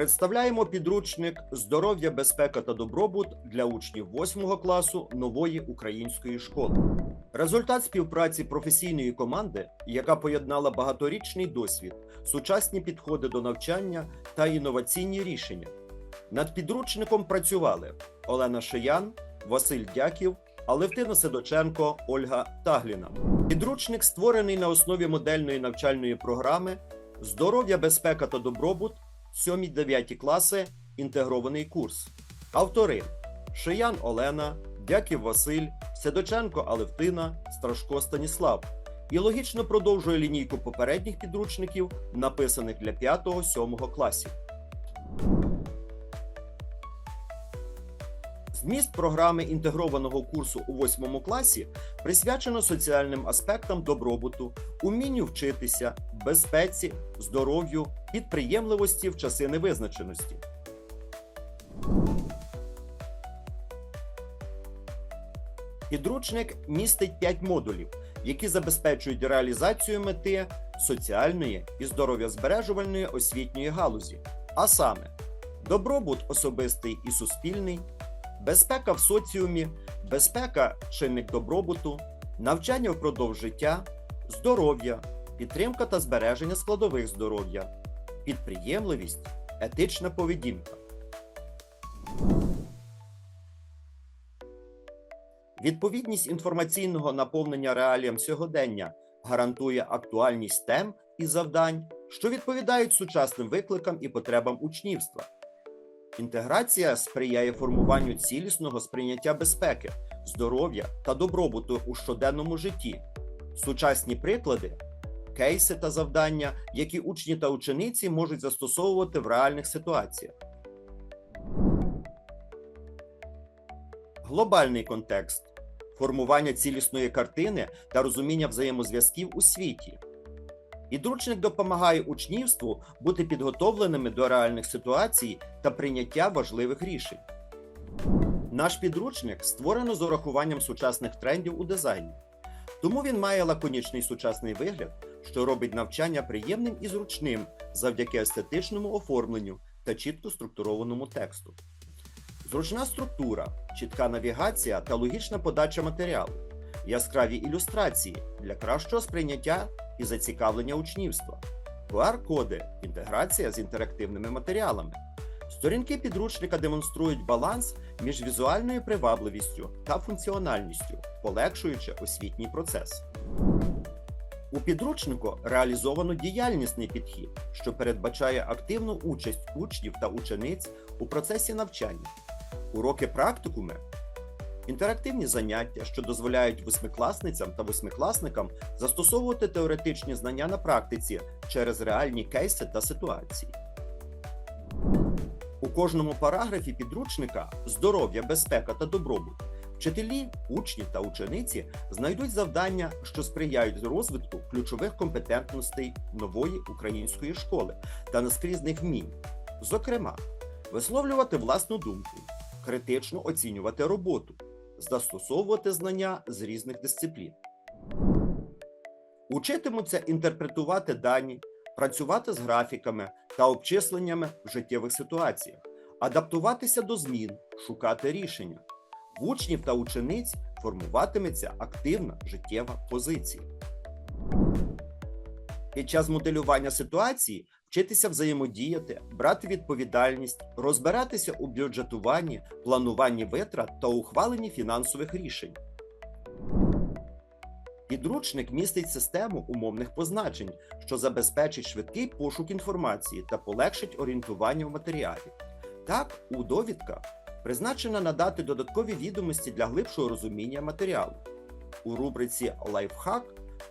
Представляємо підручник Здоров'я, безпека та добробут для учнів 8 класу нової української школи. Результат співпраці професійної команди, яка поєднала багаторічний досвід, сучасні підходи до навчання та інноваційні рішення. Над підручником працювали Олена Шиян, Василь Дяків, Алевтина Седоченко, Ольга Тагліна. Підручник створений на основі модельної навчальної програми Здоров'я, безпека та добробут 7-9 класи. Інтегрований курс. Автори Шиян Олена, Дяків Василь, Седоченко Алевтина, Страшко Станіслав. І логічно продовжує лінійку попередніх підручників, написаних для 5-7 класів. Зміст програми інтегрованого курсу у 8 класі присвячено соціальним аспектам добробуту, умінню вчитися, безпеці, здоров'ю, підприємливості в часи невизначеності. Підручник містить 5 модулів, які забезпечують реалізацію мети соціальної і здоров'язбережувальної освітньої галузі, а саме добробут особистий і суспільний, безпека в соціумі, безпека чинник добробуту, навчання впродовж життя, здоров'я, підтримка та збереження складових здоров'я, підприємливість, етична поведінка. Відповідність інформаційного наповнення реаліям сьогодення гарантує актуальність тем і завдань, що відповідають сучасним викликам і потребам учнівства. Інтеграція сприяє формуванню цілісного сприйняття безпеки, здоров'я та добробуту у щоденному житті. Сучасні приклади, кейси та завдання, які учні та учениці можуть застосовувати в реальних ситуаціях. Глобальний контекст формування цілісної картини та розуміння взаємозв'язків у світі. Підручник допомагає учнівству бути підготовленими до реальних ситуацій та прийняття важливих рішень. Наш підручник створено з урахуванням сучасних трендів у дизайні, тому він має лаконічний сучасний вигляд, що робить навчання приємним і зручним завдяки естетичному оформленню та чітко структурованому тексту. Зручна структура, чітка навігація та логічна подача матеріалу, яскраві ілюстрації для кращого сприйняття і зацікавлення учнівства, QR-коди, інтеграція з інтерактивними матеріалами. Сторінки підручника демонструють баланс між візуальною привабливістю та функціональністю, полегшуючи освітній процес. У підручнику реалізовано діяльнісний підхід, що передбачає активну участь учнів та учениць у процесі навчання, уроки практикуми, інтерактивні заняття, що дозволяють восьмикласницям та восьмикласникам застосовувати теоретичні знання на практиці через реальні кейси та ситуації. У кожному параграфі підручника здоров'я, безпека та добробут вчителі, учні та учениці знайдуть завдання, що сприяють розвитку ключових компетентностей нової української школи та наскрізних вмінь, зокрема, висловлювати власну думку, критично оцінювати роботу, застосовувати знання з різних дисциплін. Учитимуться інтерпретувати дані, працювати з графіками та обчисленнями в життєвих ситуаціях, адаптуватися до змін, шукати рішення. Учнів та учениць формуватиметься активна життєва позиція. Під час моделювання ситуації вчитися взаємодіяти, брати відповідальність, розбиратися у бюджетуванні, плануванні витрат та ухваленні фінансових рішень. Підручник містить систему умовних позначень, що забезпечить швидкий пошук інформації та полегшить орієнтування в матеріалі. Так, у довідках призначена надати додаткові відомості для глибшого розуміння матеріалу. У рубриці Лайфхак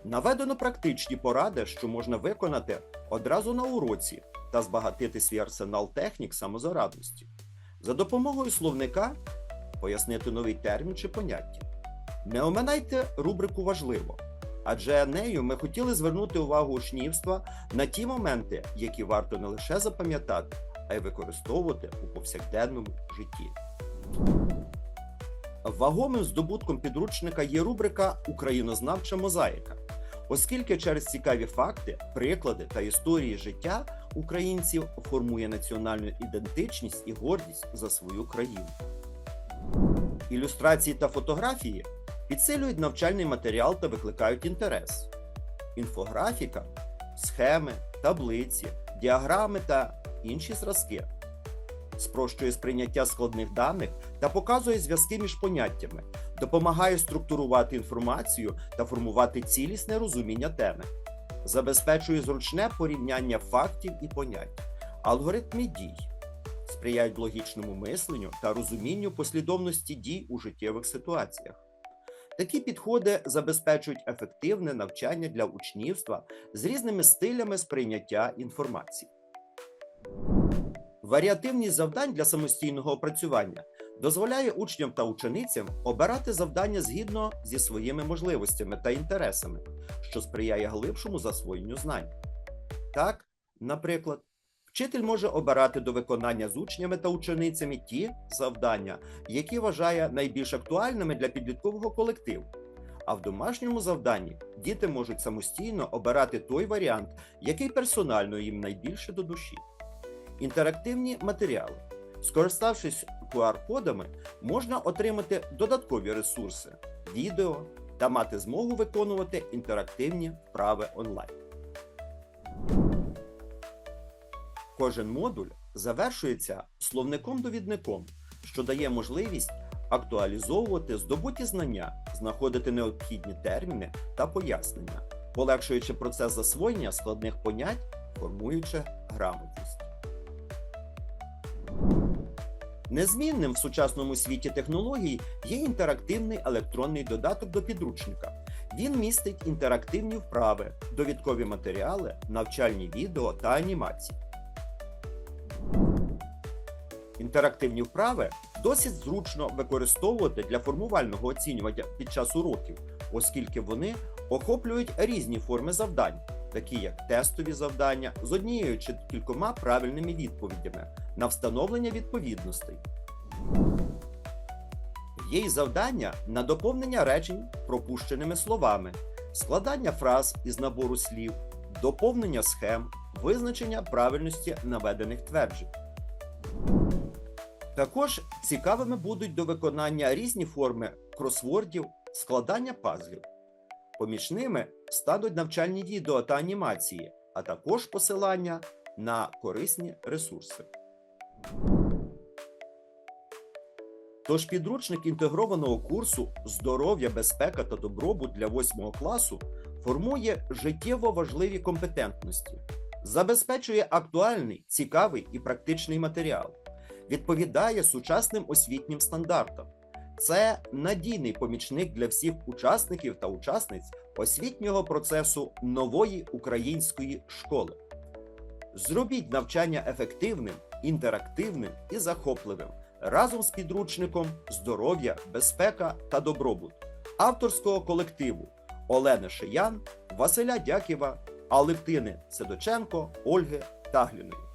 наведено практичні поради, що можна виконати одразу на уроці та збагатити свій арсенал технік самозарадності. За допомогою словника пояснити новий термін чи поняття. Не оминайте рубрику важливо, адже нею ми хотіли звернути увагу учнівства на ті моменти, які варто не лише запам'ятати, а й використовувати у повсякденному житті. Вагомим здобутком підручника є рубрика Українознавча мозаїка. оскільки через цікаві факти, приклади та історії життя українців формує національну ідентичність і гордість за свою країну. Ілюстрації та фотографії підсилюють навчальний матеріал та викликають інтерес. Інфографіка, схеми, таблиці, діаграми та інші зразки. Спрощує сприйняття складних даних та показує зв'язки між поняттями, допомагає структурувати інформацію та формувати цілісне розуміння теми, забезпечує зручне порівняння фактів і понять, алгоритми дій, сприяють логічному мисленню та розумінню послідовності дій у життєвих ситуаціях. Такі підходи забезпечують ефективне навчання для учнівства з різними стилями сприйняття інформації. Варіативність завдань для самостійного опрацювання дозволяє учням та ученицям обирати завдання згідно зі своїми можливостями та інтересами, що сприяє глибшому засвоєнню знань. Так, наприклад, вчитель може обирати до виконання з учнями та ученицями ті завдання, які вважає найбільш актуальними для підліткового колективу. А в домашньому завданні діти можуть самостійно обирати той варіант, який персонально їм найбільше до душі. Інтерактивні матеріали. Скориставшись QR-кодами, можна отримати додаткові ресурси, відео та мати змогу виконувати інтерактивні вправи онлайн. Кожен модуль завершується словником-довідником, що дає можливість актуалізовувати здобуті знання, знаходити необхідні терміни та пояснення, полегшуючи процес засвоєння складних понять, формуючи грамотність. Незмінним в сучасному світі технологій є інтерактивний електронний додаток до підручника. Він містить інтерактивні вправи, довідкові матеріали, навчальні відео та анімації. Інтерактивні вправи досить зручно використовувати для формувального оцінювання під час уроків, оскільки вони охоплюють різні форми завдань, такі як тестові завдання з однією чи кількома правильними відповідями на встановлення відповідностей. Є й завдання на доповнення речень пропущеними словами, складання фраз із набору слів, доповнення схем, визначення правильності наведених тверджень. Також цікавими будуть до виконання різні форми кросвордів, складання пазлів. Помічними стануть навчальні відео та анімації, а також посилання на корисні ресурси. Тож підручник інтегрованого курсу Здоров'я, безпека та добробут для 8 класу формує життєво важливі компетентності, забезпечує актуальний, цікавий і практичний матеріал, відповідає сучасним освітнім стандартам. Це надійний помічник для всіх учасників та учасниць освітнього процесу нової української школи. Зробіть навчання ефективним, інтерактивним і захопливим разом з підручником Здоров'я, безпека та добробут авторського колективу Олени Шиян, Василя Дяківа, Алевтини Седоченко, Ольги Тагліної.